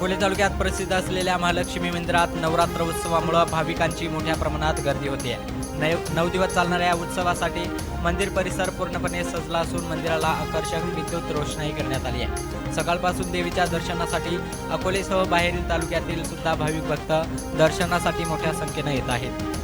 अकोले तालुक्यात प्रसिद्ध असलेल्या महालक्ष्मी मंदिरात नवरात्र उत्सवामुळं भाविकांची मोठ्या प्रमाणात गर्दी होते नऊ नऊ दिवस चालणाऱ्या या उत्सवासाठी मंदिर परिसर पूर्णपणे सजला असून मंदिराला आकर्षक विद्युत रोषणाई करण्यात आली आहे सकाळपासून देवीच्या दर्शनासाठी अकोलेसह बाहेरील तालुक्यातील सुद्धा भाविक भक्त दर्शनासाठी मोठ्या संख्येनं येत आहेत.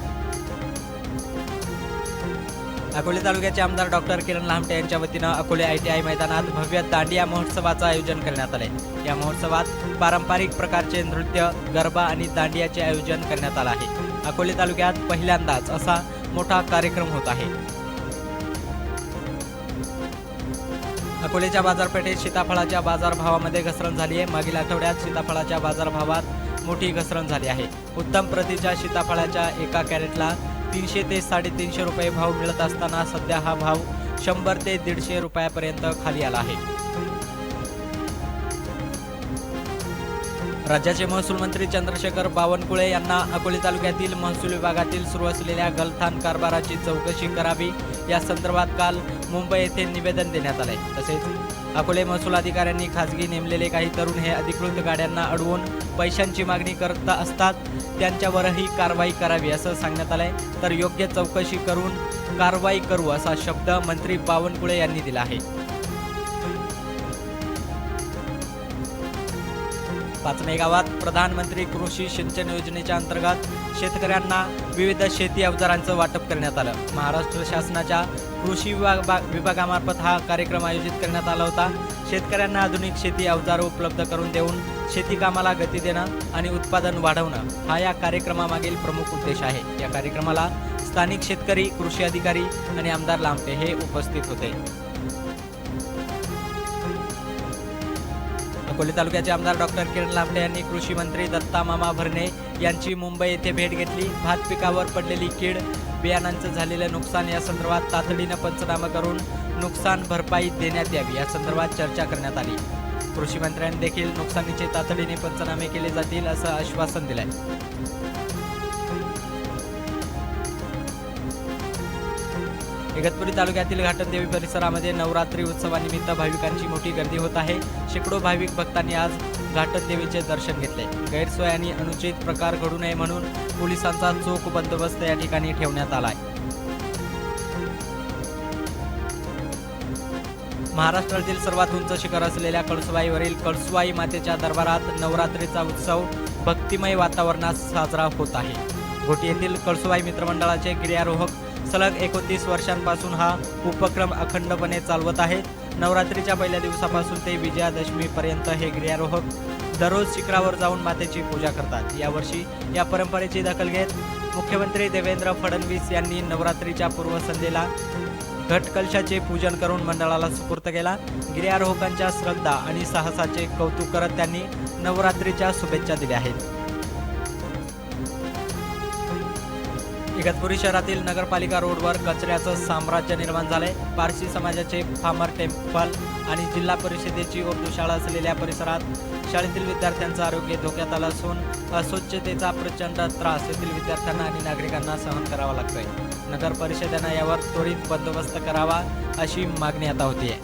अकोले तालुक्याचे आमदार डॉक्टर किरण लामटे यांच्या वतीनं अकोले आय टी आय मैदानात भव्य दांडिया महोत्सवाचं आयोजन करण्यात आले या महोत्सवात पारंपरिक प्रकारचे नृत्य गरबा आणि दांडियाचे आयोजन करण्यात आलं आहे. अकोले तालुक्यात पहिल्यांदाच असा मोठा कार्यक्रम होत आहे. अकोलेच्या बाजारपेठेत सीताफळाच्या बाजारभावामध्ये घसरण झाली आहे मागील आठवड्यात सीताफळाच्या बाजारभावात मोठी घसरण झाली आहे. उत्तम प्रतीच्या सीताफळाच्या एका कॅरेटला तीनशे ते साडेतीनशे रुपये भाव मिळत असताना सध्या हा भाव शंभर ते दीडशे रुपयापर्यंत खाली आला आहे. राज्याचे महसूल मंत्री चंद्रशेखर बावनकुळे यांना अकोले तालुक्यातील महसूल विभागातील सुरू असलेल्या गलथान कारभाराची चौकशी करावी. या संदर्भात काल मुंबई येथे निवेदन देण्यात आले तसेच अकोले महसूल अधिकाऱ्यांनी खासगी नेमलेले काही तरुण हे अधिकृत गाड्यांना अडवून पैशांची मागणी करत असतात. त्यांच्यावरही कारवाई करावी असं सांगण्यात आलंय. तर योग्य चौकशी करून कारवाई करू असा शब्द मंत्री बावनकुळे यांनी दिला आहे. पाचमे गावात प्रधानमंत्री कृषी सिंचन योजनेच्या अंतर्गत शेतकऱ्यांना विविध शेती अवजारांचं वाटप करण्यात आलं. महाराष्ट्र शासनाच्या कृषी विभाग बा- विभागामार्फत हा कार्यक्रम आयोजित करण्यात आला होता. शेतकऱ्यांना आधुनिक शेती अवजार उपलब्ध करून देऊन शेती कामाला गती देणं आणि उत्पादन वाढवणं हा या कार्यक्रमामागील प्रमुख उद्देश आहे. या कार्यक्रमाला स्थानिक शेतकरी कृषी अधिकारी आणि आमदार लांबे हे उपस्थित होते. अकोले तालुक्याचे आमदार डॉक्टर किरण लांबडे यांनी कृषी मंत्री दत्ता मामा भरणे यांची मुंबई येथे भेट घेतली. भात पिकावर पडलेली कीड बियाणांचं झालेलं नुकसान या संदर्भात तातडीनं पंचनामा करून नुकसान भरपाई देण्यात यावी. या संदर्भात चर्चा करण्यात आली. कृषी मंत्र्यांनी देखील नुकसानीचे तातडीने पंचनामे केले जातील असं आश्वासन दिलंय. इगतपुरी तालुक्यातील घाटनदेवी परिसरामध्ये नवरात्री उत्सवानिमित्त भाविकांची मोठी गर्दी होत आहे. शेकडो भाविक भक्तांनी आज घाटनदेवीचे दर्शन घेतले. गैरसोय आणि अनुचित प्रकार घडू नये म्हणून पोलिसांचा चोख बंदोबस्त या ठिकाणी ठेवण्यात आलाय. महाराष्ट्रातील सर्वात उंच शिखर असलेल्या कळसुबाईवरील कळसुबाई मातेच्या दरबारात नवरात्रीचा उत्सव भक्तिमय वातावरणात साजरा होत आहे. घोटी येथील कळसुबाई मित्रमंडळाचे गिर्यारोहक सलग एकोणतीस वर्षांपासून हा उपक्रम अखंडपणे चालवत आहे. नवरात्रीच्या पहिल्या दिवसापासून ते विजयादशमीपर्यंत हे गिर्यारोहक दररोज शिखरावर जाऊन मातेची पूजा करतात. यावर्षी या परंपरेची दखल घेत मुख्यमंत्री देवेंद्र फडणवीस यांनी नवरात्रीच्या पूर्वसंध्येला घटकलशाचे पूजन करून मंडळाला सुपूर्त केला. गिर्यारोहकांच्या श्रद्धा आणि साहसाचे कौतुक करत त्यांनी नवरात्रीच्या शुभेच्छा दिल्या आहेत. इगतपुरी शहरातील नगरपालिका रोडवर कचऱ्याचं साम्राज्य निर्माण झालंय. पारसी समाजाचे फामर टेम्पल आणि जिल्हा परिषदेची उर्दू शाळा असलेल्या परिसरात शाळेतील विद्यार्थ्यांचं आरोग्य धोक्यात आलं असून अस्वच्छतेचा प्रचंड त्रास येथील विद्यार्थ्यांना आणि नागरिकांना सहन करावा लागतोय. नगर परिषदेनं यावर त्वरित बंदोबस्त करावा अशी मागणी आता होतीये.